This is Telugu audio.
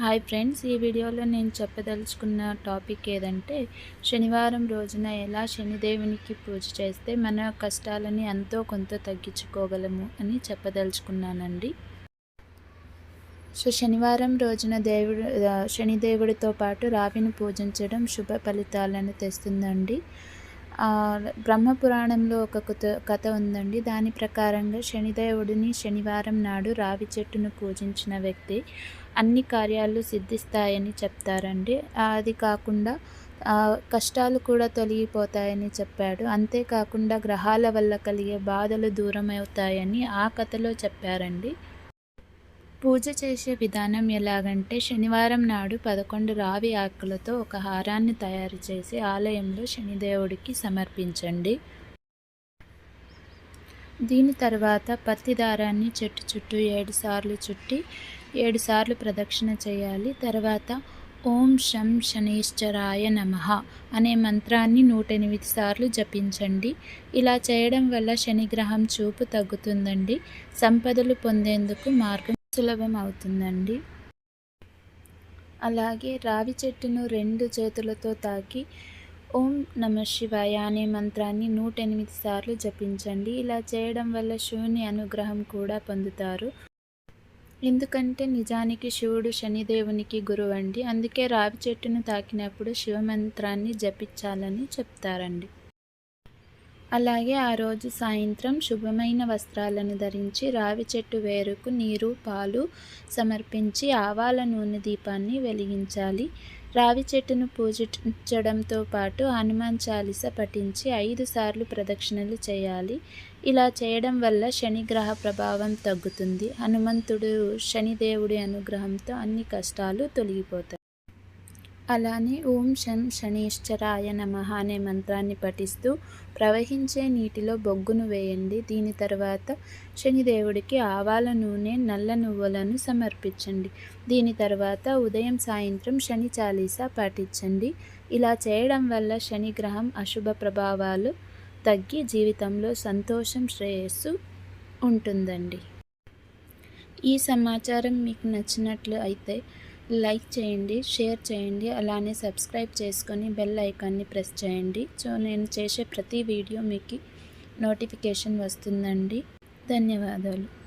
హాయ్ ఫ్రెండ్స్ ఈ వీడియోలో నేను చెప్పదలుచుకున్న టాపిక్ ఏదంటే శనివారం రోజున ఎలా శనిదేవునికి పూజ చేస్తే మన కష్టాలని ఎంతో కొంత తగ్గించుకోగలము అని చెప్పదలుచుకున్నానండి. సో శనివారం రోజున దేవుడు శనిదేవుడితో పాటు రావిని పూజించడం శుభ ఫలితాలను తెస్తుందండి. బ్రహ్మపురాణంలో ఒక కథ కథ ఉందండి. దాని ప్రకారంగా శనిదేవుడిని శనివారం నాడు రావి చెట్టును పూజించిన వ్యక్తి అన్ని కార్యాలు సిద్ధిస్తాయని చెప్తారండి. అది కాకుండా కష్టాలు కూడా తొలగిపోతాయని చెప్పాడు. అంతేకాకుండా గ్రహాల వల్ల కలిగే బాధలు దూరం అవుతాయని ఆ కథలో చెప్పారండి. పూజ చేసే విధానం ఎలాగంటే శనివారం నాడు పదకొండు రావి ఆకులతో ఒక హారాన్ని తయారు చేసి ఆలయంలో శనిదేవుడికి సమర్పించండి. దీని తర్వాత పత్తి దారాన్ని చెట్టు చుట్టూ ఏడు సార్లు చుట్టి ఏడు సార్లు ప్రదక్షిణ చేయాలి. తర్వాత ఓం శం శనీశ్వరాయ నమ అనే మంత్రాన్ని నూట ఎనిమిది సార్లు జపించండి. ఇలా చేయడం వల్ల శనిగ్రహం చూపు తగ్గుతుందండి. సంపదలు పొందేందుకు మార్గం సులభం అవుతుందండి. అలాగే రావి చెట్టును రెండు చేతులతో తాకి ఓం నమ శివాయ అనే మంత్రాన్ని నూట ఎనిమిది సార్లు జపించండి. ఇలా చేయడం వల్ల శివుని అనుగ్రహం కూడా పొందుతారు. ఎందుకంటే నిజానికి శివుడు శనిదేవునికి గురువు అండి అందుకే రావి చెట్టును తాకినప్పుడు శివమంత్రాన్ని జపించాలని చెప్తారండి. అలాగే ఆ రోజు సాయంత్రం శుభమైన వస్త్రాలను ధరించి రావి చెట్టు వేరుకు నీరు పాలు సమర్పించి ఆవాల నూనె దీపాన్ని వెలిగించాలి. రావి చెట్టును పూజించడంతో పాటు హనుమాన్ చాలీస పఠించి ఐదు సార్లు ప్రదక్షిణలు చేయాలి. ఇలా చేయడం వల్ల శనిగ్రహ ప్రభావం తగ్గుతుంది. హనుమంతుడు శనిదేవుడి అనుగ్రహంతో అన్ని కష్టాలు తొలగిపోతాయి. అలానే ఓం శం శనీశ్వరాయ నమ అనే మంత్రాన్ని పఠిస్తూ ప్రవహించే నీటిలో బొగ్గును వేయండి. దీని తర్వాత శనిదేవుడికి ఆవాల నూనె నల్ల నువ్వులను సమర్పించండి. దీని తర్వాత ఉదయం సాయంత్రం శని చాలీసా పాటించండి. ఇలా చేయడం వల్ల శనిగ్రహం అశుభ ప్రభావాలు తగ్గి జీవితంలో సంతోషం శ్రేయస్సు ఉంటుందండి. ఈ సమాచారం మీకు నచ్చినట్లు అయితే లైక్ చేయండి షేర్ చేయండి అలానే సబ్స్క్రైబ్ చేసుకొని బెల్ ఐకాన్ని ప్రెస్ చేయండి. సో నేను చేసే ప్రతి వీడియో మీకు నోటిఫికేషన్ వస్తుందండి. ధన్యవాదాలు.